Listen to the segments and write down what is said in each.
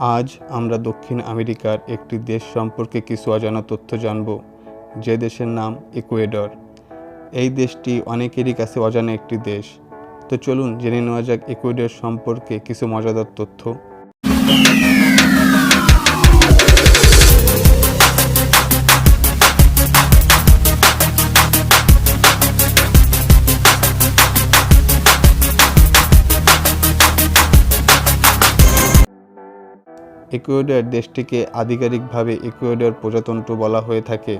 আজ আমরা দক্ষিণ আমেরিকার একটি দেশ সম্পর্কে কিছু অজানা তথ্য জানব, যে দেশের নাম ইকুয়েডর। এই দেশটি অনেকেরই কাছে অজানা একটি দেশ। তো চলুন জেনে নেওয়া যাক ইকুয়েডর সম্পর্কে কিছু মজাদার তথ্য। ইকুয়েডর দেশটিকে আধিকারিকভাবে ইকুয়েডর প্রজাতন্ত্র বলা হয়ে থাকে।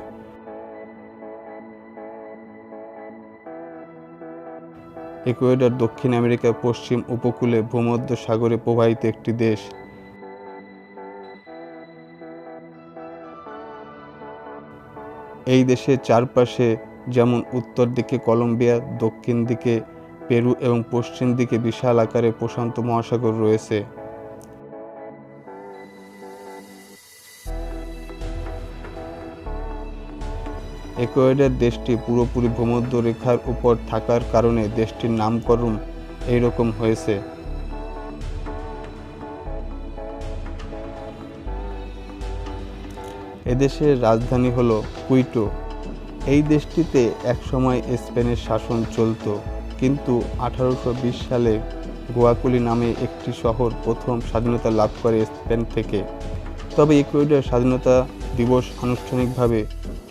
ইকুয়েডর দক্ষিণ আমেরিকার পশ্চিম উপকূলে ভূমধ্য সাগরে প্রবাহিত একটি দেশ। এই দেশের চারপাশে যেমন উত্তর দিকে কলম্বিয়া, দক্ষিণ দিকে পেরু এবং পশ্চিম দিকে বিশাল আকারে প্রশান্ত মহাসাগর রয়েছে। ইকুয়েডর দেশটি পুরোপুরি ভূমধ্য রেখার উপর থাকার কারণে দেশটির নামকরণ এইরকম হয়েছে। এদেশের রাজধানী হলো কুইটো। এই দেশটিতে একসময় স্পেনের শাসন চলত, কিন্তু আঠারোশো বিশ সালে গোয়াকুলি নামে একটি শহর প্রথম স্বাধীনতা লাভ করে স্পেন থেকে। তবে ইকুয়েডর স্বাধীনতা দিবস আনুষ্ঠানিকভাবে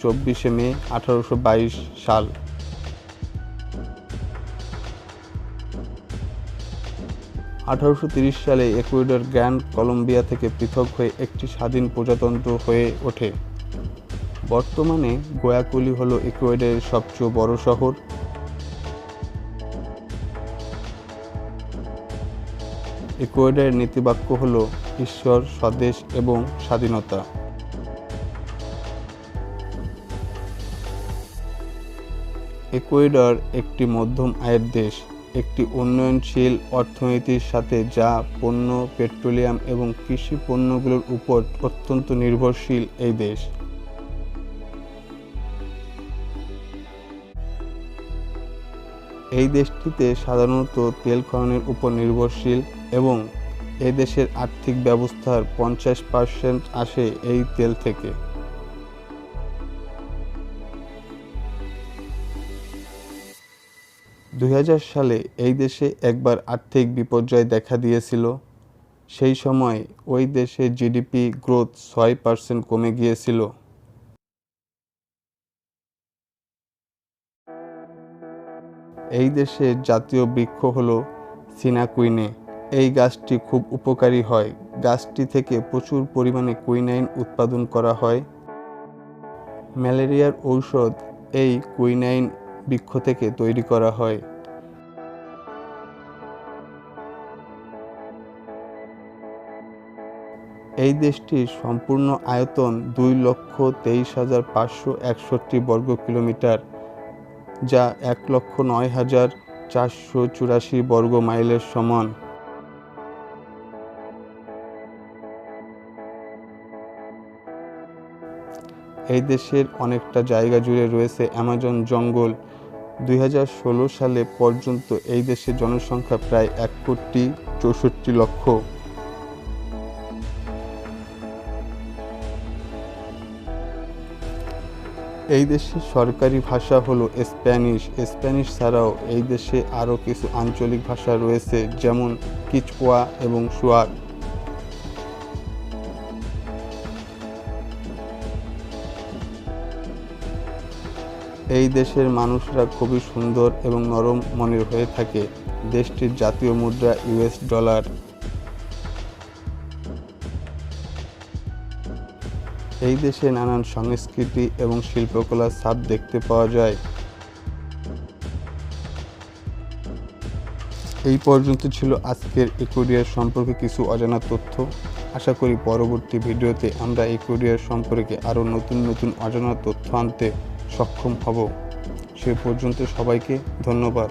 চব্বিশে মে আঠারোশো বাইশ সাল। আঠারোশো সালে ইকুয়েডর গ্র্যান্ড কলম্বিয়া থেকে পৃথক হয়ে একটি স্বাধীন প্রজাতন্ত্র হয়ে ওঠে। বর্তমানে গোয়াকুলি হল ইকুয়েডরের সবচেয়ে বড় শহর। ইকুয়েডরের নীতিবাক্য হল ঈশ্বর, স্বদেশ এবং স্বাধীনতা। ইকুয়েডর একটি মধ্যম আয়ের দেশ, একটি উন্নয়নশীল অর্থনীতির সাথে যা পণ্য, পেট্রোলিয়াম এবং কৃষি পণ্যগুলোর উপর অত্যন্ত নির্ভরশীল এই দেশ। এই দেশটিতে সাধারণত তেল খননের উপর নির্ভরশীল এবং এ দেশের আর্থিক ব্যবস্থার পঞ্চাশ পার্সেন্ট আসে এই তেল থেকে। দু হাজার সালে এই দেশে একবার আর্থিক বিপর্যয় দেখা দিয়েছিল। সেই সময় ওই দেশে জিডিপি গ্রোথ ছয় পার্সেন্ট কমে গিয়েছিল। এই দেশের জাতীয় বৃক্ষ হল সিনাকুইনে এই গাছটি খুব উপকারী হয়। গাছটি থেকে প্রচুর পরিমাণে কুইনাইন উৎপাদন করা হয়। ম্যালেরিয়ার ঔষধ এই কুইনাইন বৃক্ষ থেকে তৈরি করা হয়। এই দেশটির সম্পূর্ণ আয়তন দুই লক্ষ তেইশ হাজার পাঁচশো একষট্টি বর্গ কিলোমিটার, যা এক লক্ষ নয় হাজার চারশো চুরাশি বর্গ মাইলের সমান। এই দেশের অনেকটা জায়গা জুড়ে রয়েছে অ্যামাজন জঙ্গল। দুই হাজার ষোলো সালে পর্যন্ত এই দেশের জনসংখ্যা প্রায় এক কোটি চৌষট্টি লক্ষ। এই দেশের সরকারি ভাষা হলো স্প্যানিশ। স্প্যানিশ ছাড়াও এই দেশে আরও কিছু আঞ্চলিক ভাষা রয়েছে, যেমন কিচপোয়া এবং সুয়াক এই দেশের মানুষরা খুবই সুন্দর এবং নরম মনের হয়ে থাকে। দেশটির জাতীয় মুদ্রা ইউএস ডলার। এই দেশে নানান সংস্কৃতি এবং শিল্পকলার ছাপ দেখতে পাওয়া যায়। এই পর্যন্ত ছিল আজকের ইকুডিয়ার সম্পর্কে কিছু অজানা তথ্য। আশা করি পরবর্তী ভিডিওতে আমরা ইকুডিয়ার সম্পর্কে আরও নতুন নতুন অজানা তথ্য আনতে সক্ষম হব। সে পর্যন্ত সবাইকে ধন্যবাদ।